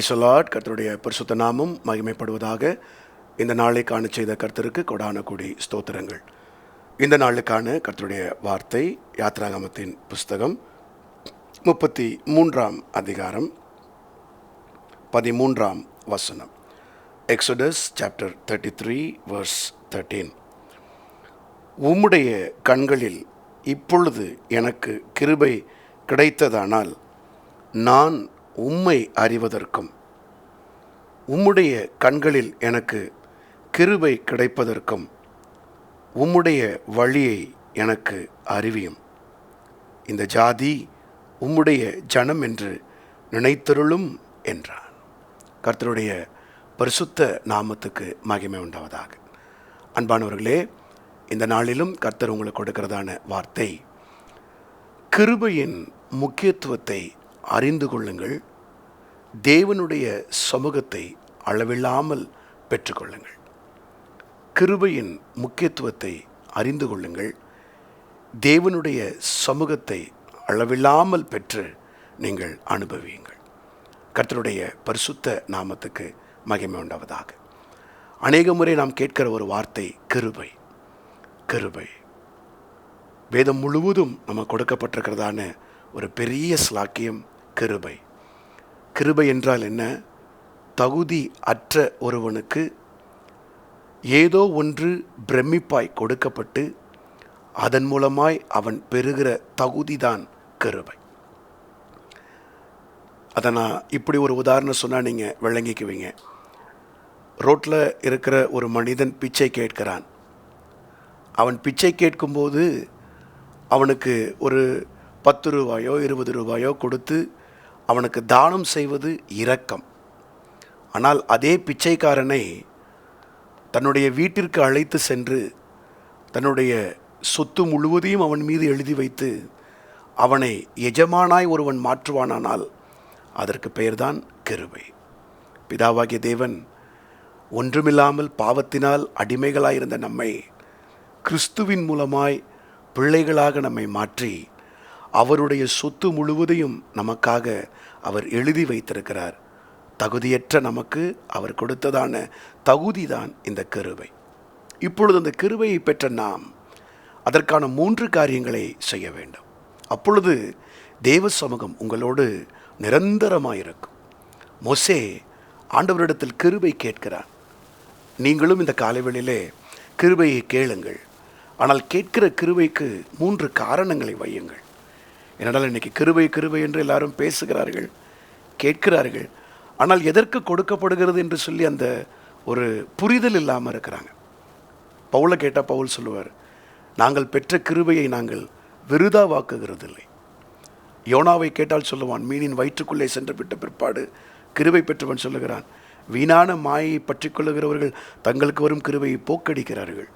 பிரைசலாட் கர்த்தருடைய பரிசுத்த நாமம் மகிமைப்படுவதாக இந்த நாளை காண செய்த கர்த்தருக்கு கொடான கூடி ஸ்தோத்திரங்கள். இந்த நாளுக்கான கர்த்தருடைய வார்த்தை யாத்ராகமத்தின் புஸ்தகம் முப்பத்தி மூன்றாம் அதிகாரம் பதிமூன்றாம் வசனம். Exodus chapter thirty three verse thirteen உம்முடைய கண்களில் இப்பொழுது எனக்கு கிருபை கிடைத்ததானால் நான் உம்மை அறிவதற்கும் உம்முடைய கண்களில் எனக்கு கிருபை கிடைப்பதற்கும் உம்முடைய வழியை எனக்கு அறிவியும். இந்த ஜாதி உம்முடைய ஜனம் என்று நினைத்தருளும் என்றான். கர்த்தருடைய பரிசுத்த நாமத்துக்கு மகிமை உண்டாவதாக. அன்பானவர்களே இந்த நாளிலும் கர்த்தர் உங்களுக்கு கொடுக்கிறதான வார்த்தை கிருபையின் முக்கியத்துவத்தை அறிந்து கொள்ளுங்கள். தேவனுடைய சமூகத்தை அளவில்லாமல் பெற்றுக்கொள்ளுங்கள். கிருபையின் முக்கியத்துவத்தை அறிந்து கொள்ளுங்கள். தேவனுடைய சமூகத்தை அளவில்லாமல் பெற்று நீங்கள் அனுபவியுங்கள். கர்த்தருடைய பரிசுத்த நாமத்துக்கு மகிமை உண்டாவதாக. அநேக முறை நாம் கேட்கிற ஒரு வார்த்தை கிருபை. கிருபை. வேதம் முழுவதும் நம்ம கொடுக்கப்பட்டிருக்கிறதான ஒரு பெரிய ஸ்லாக்கியம் கிருபை. கிருபை என்றால் என்ன? தகுதி அற்ற ஒருவனுக்கு ஏதோ ஒன்று பிரமிப்பாய் கொடுக்கப்பட்டு அதன் மூலமாய் அவன் பெறுகிற தகுதிதான் கிருபை. அதை நான் இப்படி ஒரு உதாரணம் சொன்னால் நீங்கள் விளங்கிக்குவீங்க. ரோட்டில் இருக்கிற ஒரு மனிதன் பிச்சை கேட்கிறான். அவன் பிச்சை கேட்கும்போது அவனுக்கு ஒரு பத்து ரூபாயோ இருபது ரூபாயோ கொடுத்து அவனுக்கு தானம் செய்வது இரக்கம். ஆனால் அதே பிச்சைக்காரனை தன்னுடைய வீட்டிற்கு அழைத்து சென்று தன்னுடைய சொத்து முழுவதையும் அவன் மீது எழுதி வைத்து அவனை எஜமானாய் ஒருவன் மாற்றுவானானால் அதற்கு பெயர்தான் கிருபை. பிதாவாகிய தேவன் ஒன்றுமில்லாமல் பாவத்தினால் அடிமைகளாயிருந்த நம்மை கிறிஸ்துவின் மூலமாய் பிள்ளைகளாக நம்மை மாற்றி அவருடைய சொத்து முழுவதையும் நமக்காக அவர் எழுதி வைத்திருக்கிறார். தகுதியற்ற நமக்கு அவர் கொடுத்ததான தகுதிதான் இந்த கருவை இப்பொழுது அந்த கிருபையை பெற்ற நாம் அதற்கான மூன்று காரியங்களை செய்ய வேண்டும். அப்பொழுது தேவ சமூகம் உங்களோடு நிரந்தரமாயிருக்கும். மொசே ஆண்டவரிடத்தில் கிருபை கேட்கிறார். நீங்களும் இந்த காலைவெளியிலே கிருபையை கேளுங்கள். ஆனால் கேட்கிற கிருபைக்கு மூன்று காரணங்களை வையுங்கள். ஏனென்றால் இன்றைக்கி கிருபை கிருபை என்று எல்லாரும் பேசுகிறார்கள் கேட்கிறார்கள். ஆனால் எதற்கு கொடுக்கப்படுகிறது என்று சொல்லி அந்த ஒரு புரிதல் இல்லாமல் இருக்கிறாங்க. பவுலை கேட்டால் பவுல் சொல்லுவார் நாங்கள் பெற்ற கிருபையை நாங்கள் விருதாவாக்குகிறதில்லை. யோனாவை கேட்டால் சொல்லுவான் மீனின் வயிற்றுக்குள்ளே சென்று விட்ட பிற்பாடு கிருபை பெற்றவன் சொல்லுகிறான் வீணான மாயை பற்றி கொள்ளுகிறவர்கள் தங்களுக்கு வரும் கிருபையை போக்கடிக்கிறார்கள்.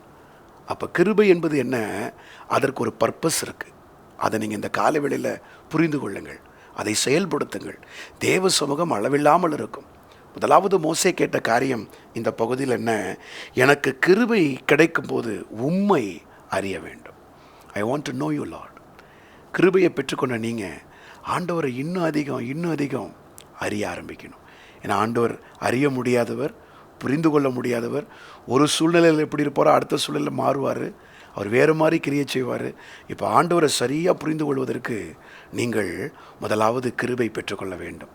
அப்போ கிருபை என்பது என்ன? அதற்கு ஒரு பர்பஸ் இருக்குது அதை நீங்கள் இந்த காலவெளியில் புரிந்து கொள்ளுங்கள். அதை செயல்படுத்துங்கள். தேவ சமூகம் அளவில்லாமல் இருக்கும். முதலாவது மோசே கேட்ட காரியம் இந்த பகுதியில் என்ன? எனக்கு கிருபை கிடைக்கும்போது உண்மை அறிய வேண்டும். I want to know you Lord கிருபையை பெற்றுக்கொண்ட நீங்கள் ஆண்டவரை இன்னும் அதிகம் இன்னும் அதிகம் அறிய ஆரம்பிக்கணும். ஏன்னா ஆண்டவர் அறிய முடியாதவர் புரிந்து கொள்ள முடியாதவர் ஒரு சூழ்நிலையில் எப்படி இருப்பாரோ அடுத்த சூழ்நிலையில் மாறுவார். அவர் வேறு மாதிரி கிரியை செய்வார். இப்போ ஆண்டவரை சரியாக புரிந்து கொள்வதற்கு நீங்கள் முதலாவது கிருபை பெற்றுக்கொள்ள வேண்டும்.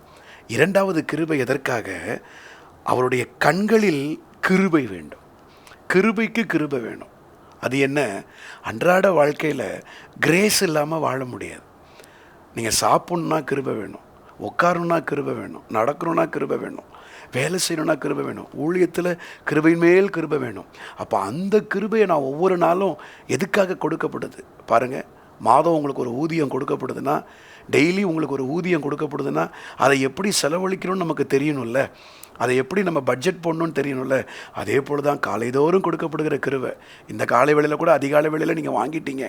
இரண்டாவது கிருபை எதற்காக? அவருடைய கண்களில் கிருபை வேண்டும். கிருபைக்கு கிருபை வேணும். அது என்ன? அன்றாட வாழ்க்கையில் கிரேஸ் இல்லாமல் வாழ முடியாது. நீங்கள் சாப்பிட்ணுன்னா கிருபை வேணும். உட்காரணுன்னா கிருபை வேணும். நடக்கணுன்னா கிருபை வேணும். வேலை செய்யணும்னா கிருபை வேணும். ஊழியத்தில் கிருபையின் மேல் கிருபை வேணும். அப்போ அந்த கிருபையை நான் ஒவ்வொரு நாளும் எதுக்காக கொடுக்கப்படுது? பாருங்கள் மாதம் உங்களுக்கு ஒரு ஊதியம் கொடுக்கப்படுதுன்னா டெய்லி உங்களுக்கு ஒரு ஊதியம் கொடுக்கப்படுதுன்னா அதை எப்படி செலவழிக்கணும்னு நமக்கு தெரியணும்ல. அதை எப்படி நம்ம பட்ஜெட் போடணும்னு தெரியணும்ல? அதே போல் தான் காலைதோறும் கொடுக்கப்படுகிற கிருவை. இந்த காலை வேளையில் கூட அதிகாலை வேளையில் நீங்கள் வாங்கிட்டீங்க.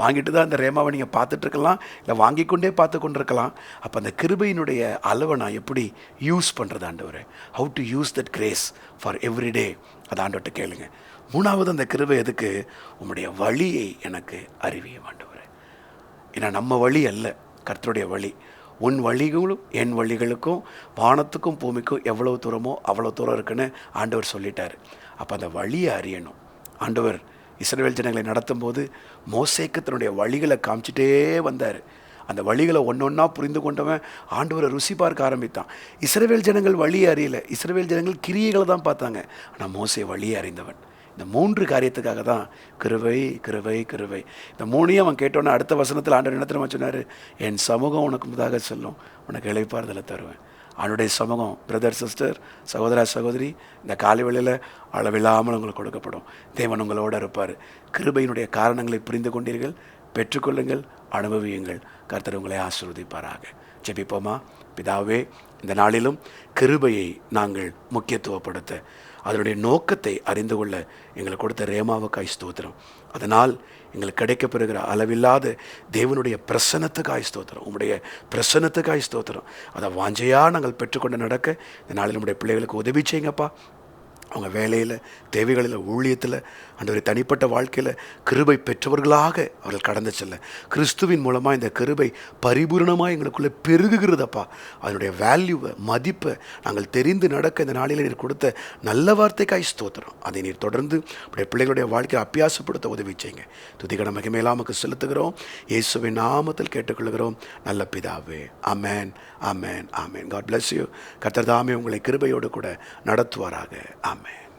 வாங்கிட்டு தான் அந்த ரேமாவை நீங்கள் பார்த்துட்ருக்கலாம் இல்லை வாங்கி கொண்டே பார்த்து கொண்டிருக்கலாம். அப்போ அந்த கிருபையினுடைய அளவை நான் எப்படி யூஸ் பண்ணுறது ஆண்டவர்? How to use that grace for every day அதை ஆண்டவர்கிட்ட கேளுங்க. மூணாவது அந்த கிருவை எதுக்கு? உங்களுடைய வழியை எனக்கு அறிவிய ஆண்டவர். ஏன்னா நம்ம வழி அல்ல கர்த்தருடைய வழி. உன் வழிகளும் என் வழிகளுக்கும் வானத்துக்கும் பூமிக்கும் எவ்வளோ தூரமோ அவ்வளோ தூரம் இருக்குன்னு ஆண்டவர் சொல்லிட்டார். அப்போ அந்த வழியை அறியணும். ஆண்டவர் இஸ்ரேல் ஜனங்களை நடத்தும்போது மோசேக்கு தன்னுடைய வழிகளை காமிச்சிட்டே வந்தார். அந்த வழிகளை ஒன்றொன்னா புரிந்து கொண்டவன் ஆண்டவரை ருசி பார்க்க ஆரம்பித்தான். இஸ்ரேல் ஜனங்கள் வழியை அறியலை. இஸ்ரேல் ஜனங்கள் கிரியைகளை தான் பார்த்தாங்க. ஆனால் மோசே வழியை அறிந்தவன். இந்த மூன்று காரியத்துக்காக தான் கிருவை கிருவை கிருவை. இந்த மூணையும் அவன் கேட்டோன்னே அடுத்த வசனத்தில் ஆண்டு என்ன தெரியுமா சொன்னார்? என் சமூகம் உனக்கு முதாக செல்லும். உனக்கு இழைப்பாறுதலை தருவேன். அவனுடைய சமூகம் பிரதர் சிஸ்டர் சகோதரா சகோதரி இந்த காலை வேளையில் அளவில்லாமல் உங்களுக்கு கொடுக்கப்படும். தேவன் உங்களோட இருப்பார். கிருபையினுடைய காரணங்களை புரிந்து கொண்டீர்கள். பெற்றுக்கொள்ளுங்கள் அனுபவியுங்கள். கர்த்தர் உங்களை ஆசிர்வதிப்பாராக. ஜெபிப்போமா? பிதாவே இந்த நாளிலும் கிருபையை நாங்கள் முக்கியத்துவப்படுத்த அதனுடைய நோக்கத்தை அறிந்து கொள்ள எங்களுக்கு கொடுத்த ரேமாவுக்காய் ஸ்தோத்திரம். அதனால் எங்களுக்கு கிடைக்கப்பெறுகிற அளவில்லாத தேவனுடைய பிரசனத்துக்காய் ஸ்தோத்திரம் உங்களுடைய பிரசன்னத்துக்காய் ஸ்தோத்திரம். அதை வாஞ்சையாக நாங்கள் பெற்றுக்கொண்டு நடக்க இந்த நாளில் நம்முடைய பிள்ளைகளுக்கு உதவி செய்யுங்கப்பா. அவங்க வேலையில் தேவைகளில் ஊழியத்தில் அந்த ஒரு தனிப்பட்ட வாழ்க்கையில் கிருபை பெற்றவர்களாக அவர்கள் கடந்து செல்ல. கிறிஸ்துவின் மூலமாக இந்த கிருபை பரிபூர்ணமாக எங்களுக்குள்ளே பெருகுகிறதப்பா. அதனுடைய வேல்யூவை மதிப்பை நாங்கள் தெரிந்து நடக்க இந்த நாளில் நீர் கொடுத்த நல்ல வார்த்தைக்காய் ஸ்தோத்திரம். அதை நீர் தொடர்ந்து உடைய பிள்ளைகளுடைய வாழ்க்கையை அப்பியாசப்படுத்த உதவி செய்யுங்க. துதிகன மகிமேலாமக்கு செலுத்துகிறோம். இயேசுவின் நாமத்தில் கேட்டுக்கொள்கிறோம். நல்ல பிதாவே. Amen amen amen God bless you கத்தர்தாமே உங்களை கிருபையோடு கூட நடத்துவாராக. ஆமென் man.